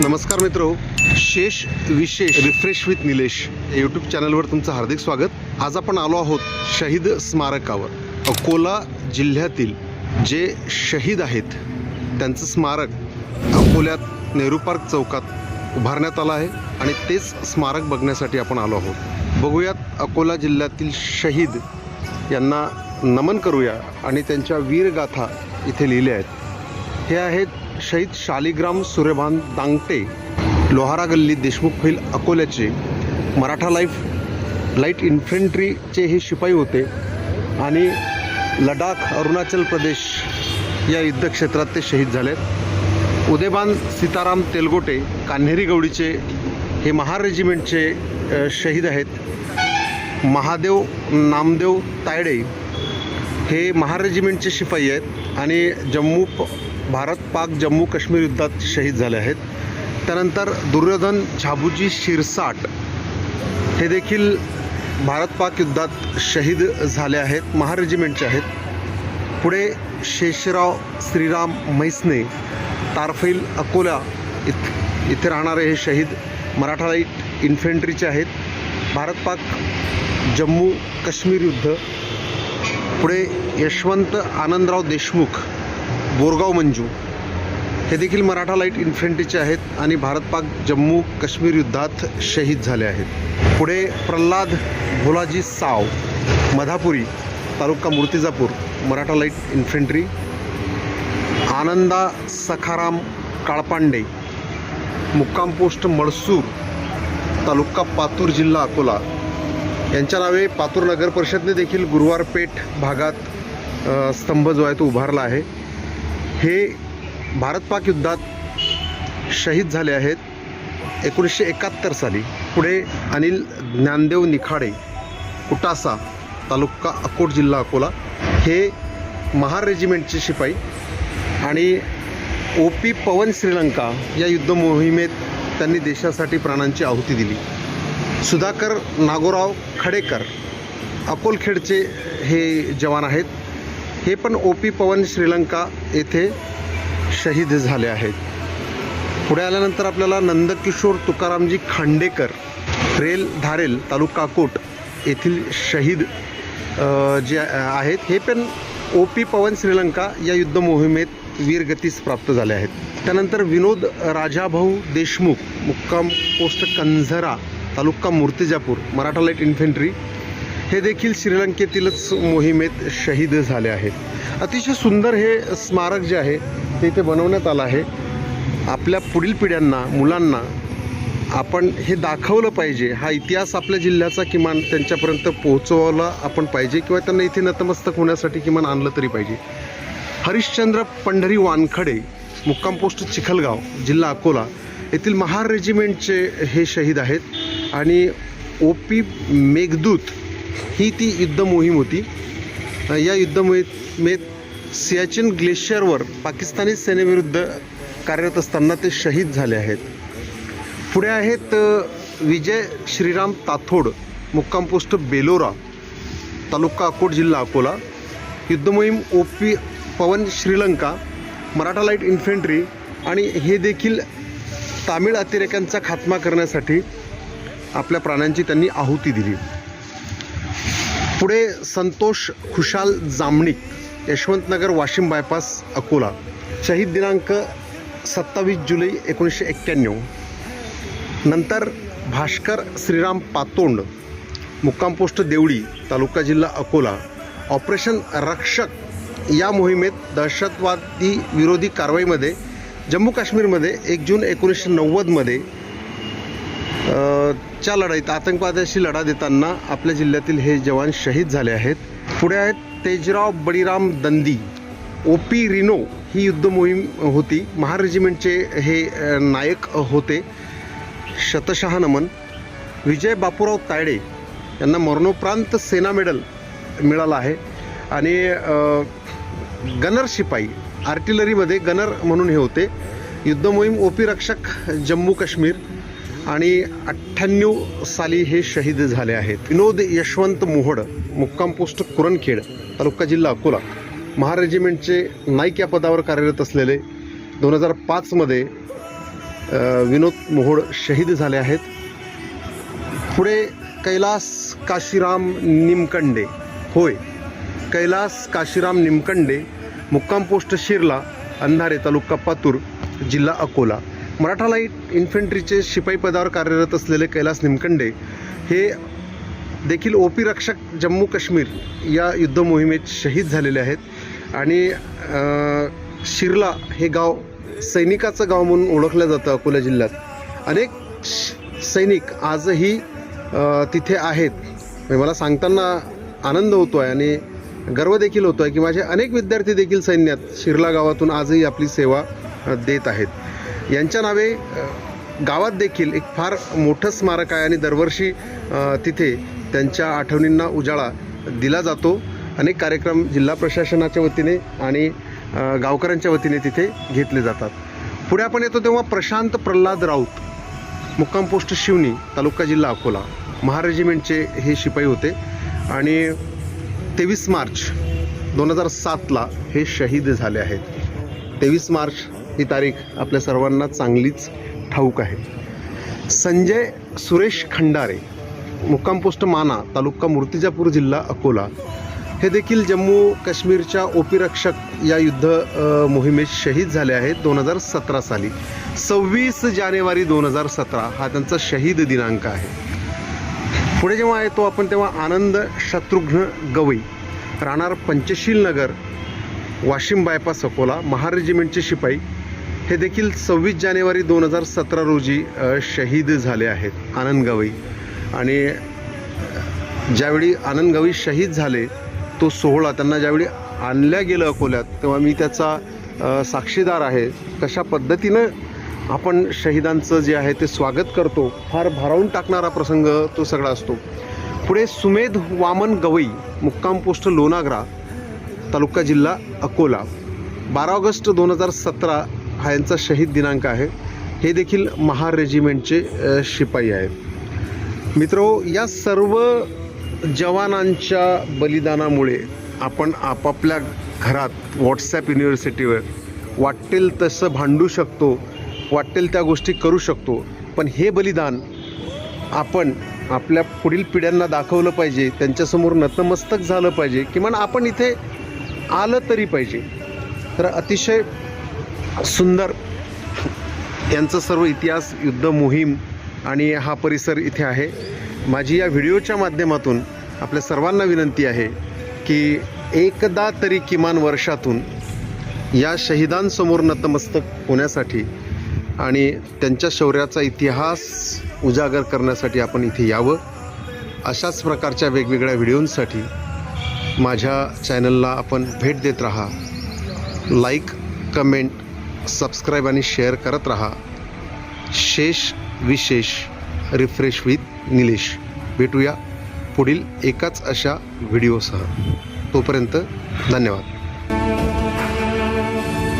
नमस्कार मित्र. शेष विशेष रिफ्रेश विथ निलेश यूट्यूब चॅनलवर तुमचं हार्दिक स्वागत. आज आपण आलो आहोत शहीद स्मारकावर. अकोला जिल्ह्यातील जे शहीद आहेत त्यांचं स्मारक अकोल्यात नेहरू पार्क चौकात उभारण्यात आलं आहे आणि तेच स्मारक बघण्यासाठी आपण आलो आहोत. बघूयात अकोला जिल्ह्यातील शहीद यांना नमन करूया आणि त्यांच्या वीरगाथा इथे लिहिल्या आहेत. हे आहेत शहीद शालिग्राम सूर्यभान दांगटे लोहारा गल्ली देशमुख फैल अकोल्याचे मराठा लाईफ लाइट इन्फंट्रीचे हे शिपाई होते आणि लडाख अरुणाचल प्रदेश या युद्धक्षेत्रात ते शहीद झाले उदयबान सीताराम तेलगोटे कान्हेरी गवडीचे हे महार रेजिमेंटचे शहीद आहेत. महादेव नामदेव तायडे हे महार रेजिमेंटचे शिपाई आहेत आणि जम्मू भारत पाक जम्मू काश्मीर युद्धात शहीद झाले आहेत. त्यानंतर दुर्योधन झाबूजी शिरसाट हे देखील भारत पाक युद्धात शहीद झाले आहेत. महारेजिमेंटचे आहेत. पुढे शेषराव श्रीराम मैसने तारफैल अकोला इथ इथे राहणारे हे शहीद मराठा लाइट इन्फेंट्रीचे आहेत. भारत पाक जम्मू काश्मीर युद्ध. पुढे यशवंत आनंदराव देशमुख बोरगाव मंजू. हे देखील मराठा लाइट इन्फंट्रीचे आहेत आणि भारत पाक जम्मू काश्मीर युद्धात शहीद झाले आहेत. पुढे प्रल्हाद भोलाजी साव मधापुरी तालुका मूर्तिजापूर मराठा लाइट इन्फंट्री आनंदा सखाराम काळपांडे मुक्काम पोस्ट मळसूर तालुका पातूर जिल्हा अकोला. यांच्या नावे पातूर नगर परिषदने देखील गुरुवार पेठ भागात स्तंभ जो आहे तो उभारला आहे. हे भारत पाक युद्धात शहीद झाले आहेत. एकोणीसशे एकाहत्तर साली पुढे अनिल ज्ञानदेव निखाडे कुटासा तालुका अकोट जिल्हा अकोला हे महार रेजिमेंटचे शिपाई आणि ओ पी पवन श्रीलंका या युद्ध मोहिमेत त्यांनी देशासाठी प्राणांची आहुती दिली. सुधाकर नागोराव खडेकर अकोलखेडचे हे जवान आहेत. हे पण ओ पी पवन श्रीलंका येथे शहीद झाले आहेत. पुढे आल्यानंतर आपल्याला नंदकिशोर तुकारामजी खांडेकर रेल धारेल तालुका कोट येथील शहीद जे आहेत हे पण ओ पी पवन श्रीलंका या युद्ध मोहिमेत वीरगतीस प्राप्त झाले आहेत. त्यानंतर विनोद राजाभाऊ देशमुख मुक्काम post Kanzara taluka Murtijapur Maratha light infantry हे देखील श्रीलंकेतीलच मोहिमेत शहीद झाले आहेत. अतिशय सुंदर हे स्मारक जे आहे ते इथे बनवण्यात आलं आहे. आपल्या पुढील पिढ्यांना मुलांना आपण हे दाखवलं पाहिजे. हा इतिहास आपल्या जिल्ह्याचा किमान त्यांच्यापर्यंत पोहोचवला आपण पाहिजे किंवा त्यांना इथे नतमस्तक होण्यासाठी किमान आणलं तरी पाहिजे. हरिश्चंद्र पंढरी वानखडे मुक्काम पोस्ट चिखलगाव जिल्हा अकोला येथील महार रेजिमेंटचे हे शहीद आहेत. आणि ओ पी मेघदूत ही ती युद्ध मोहीम होती. या युद्ध मोहिमेत सियाचिन ग्लेशियरवर पाकिस्तानी सेनेविरुद्ध कार्यरत असताना ते शहीद झाले आहेत. पुढे आहेत विजय श्रीराम ताथोड मुक्काम पोस्ट बेलोरा तालुका अकोट जिल्हा Akola. युद्धमोहीम O P Pawan Sri Lanka Maratha light infantry आणि हे देखील तामिळ अतिरेक्यांचा खात्मा करण्यासाठी आपल्या प्राण्यांची त्यांनी आहुती दिली. पुढे संतोष खुशाल जामणिक यशवंतनगर वाशिम बायपास अकोला. शहीद दिनांक सत्तावीस जुलै एकोणीसशे एक्क्याण्णव. नंतर भास्कर श्रीराम पातोंड मुक्काम पोस्ट देवळी तालुका जिल्हा अकोला. ऑपरेशन रक्षक या मोहिमेत दहशतवादी विरोधी कारवाईमध्ये जम्मू काश्मीरमध्ये एक जून एकोणीसशे नव्वदमध्ये च्या लढाईत आतंकवाद्याशी लढा देताना आपल्या जिल्ह्यातील हे जवान शहीद झाले आहेत. पुढे आहेत Tejrao Baliram Dandi. O P rhino ही युद्ध मोहीम होती. महार रेजिमेंटचे हे नायक होते. शतशहा नमन. विजय बापूराव तायडे यांना मरणोपरांत सेना मेडल मिळाला आहे. आणि गनर शिपाई आर्टिलरीमध्ये गनर म्हणून हे होते. युद्ध मोहीम ओपी रक्षक जम्मू काश्मीर आणि अठ्ठ्याण्णव साली हे शहीद झाले आहेत. विनोद यशवंत मोहड मुक्काम पोस्ट कुरणखेड तालुका जिल्हा अकोला महार रेजिमेंटचे नाईक या पदावर कार्यरत असलेले दोन हजार पाचमध्ये विनोद मोहोड शहीद झाले आहेत. पुढे कैलास काशीराम निमकंडे. होय कैलास काशीराम निमकंडे मुक्काम पोस्ट शिरला अंधारे तालुका पातूर जिल्हा अकोला. मराठा लाइट इन्फंट्रीचे शिपाई पदावर कार्यरत असलेले कैलास निमकंडे हे देखील ओपी रक्षक जम्मू काश्मीर या युद्ध मोहिमेत शहीद झालेले आहेत. आणि शिरला हे गाव सैनिकाचं गाव म्हणून ओळखलं जातं अकोला जिल्ह्यात. अनेक श- सैनिक आजही तिथे आहेत. म्हणजे मला सांगताना आनंद होतो आहे आणि गर्व देखील होतो आहे की माझे अनेक विद्यार्थी देखील सैन्यात शिरला गावातून आजही आपली सेवा देत आहेत. यांच्या नावे गावात देखील एक फार मोठं स्मारक आहे आणि दरवर्षी तिथे त्यांच्या आठवणींना उजाळा दिला जातो. अनेक कार्यक्रम जिल्हा प्रशासनाच्या वतीने आणि गावकऱ्यांच्या वतीने तिथे घेतले जातात. पुढे आपण येतो तेव्हा प्रशांत प्रल्हाद राऊत मुक्काम पोस्ट शिवनी तालुका जिल्हा अकोला. महार रेजिमेंटचे हे शिपाई होते. आणि तेवीस मार्च दोन हजार सातला हे शहीद झाले आहेत. तेवीस मार्च ही तारीख आपल्या सर्वांना चांगलीच ठाऊक आहे. संजय सुरेश खंडारे मुक्काम पोस्ट माना तालुका मूर्तिजापूर जिल्हा अकोला हे देखील जम्मू काश्मीरच्या ओपीरक्षक या युद्ध मोहिमेत शहीद झाले आहेत दोन हजार सतरा साली. सव्वीस जानेवारी दोन हजार सतरा हा त्यांचा शहीद दिनांक आहे. पुढे जेव्हा येतो आपण तेव्हा आनंद शत्रुघ्न गवई राहणार पंचशील नगर वाशिम बायपास अकोला महार रेजिमेंटचे शिपाई हे देखील सव्वीस जानेवारी दोन हजार सतरा रोजी शहीद झाले आहेत आनंद गवई. आणि ज्यावेळी आनंद गवई शहीद झाले तो सोहळा त्यांना ज्यावेळी आणल्या गेलं अकोल्यात तेव्हा मी त्याचा साक्षीदार आहे. कशा पद्धतीनं आपण शहीदांचं जे आहे ते स्वागत करतो फार भारावून टाकणारा प्रसंग तो सगळा असतो. पुढे सुमेध वामन गवई मुक्काम पोस्ट लोणाग्रा तालुका जिल्हा अकोला. बारा ऑगस्ट दोन हजार सतरा हा यांचा शहीद दिनांक आहे. हे देखील महार रेजिमेंटचे शिपाई आहेत. मित्रो या सर्व जवानांच्या बलिदानामुळे आपण आपापल्या घरात व्हॉट्सॲप युनिव्हर्सिटीवर वाटेल तसं भांडू शकतो वाटेल त्या गोष्टी करू शकतो पण हे बलिदान आपण आपल्या पुढील पिढ्यांना दाखवलं पाहिजे त्यांच्यासमोर नतमस्तक झालं पाहिजे किमान आपण इथे आलं तरी पाहिजे. तर अतिशय सुंदर. यांचं सर्व इतिहास युद्ध मोहीम आणि हा परिसर इथे आहे. माझी या व्हिडिओच्या माध्यमातून आपल्या सर्वांना विनंती आहे की एकदा तरी किमान वर्षातून या शहीदांसमोर नतमस्तक होण्यासाठी आणि त्यांच्या शौर्याचा इतिहास उजागर करण्यासाठी आपण इथे यावं. अशाच प्रकारच्या वेगवेगळ्या व्हिडिओंसाठी माझ्या चॅनलला आपण भेट देत राहा. लाईक कमेंट सबस्क्राईब आणि शेअर करत राहा. शेष विशेष रिफ्रेश विथ निलेश. भेटूया पुढील एकाच अशा व्हिडिओसह तोपर्यंत धन्यवाद.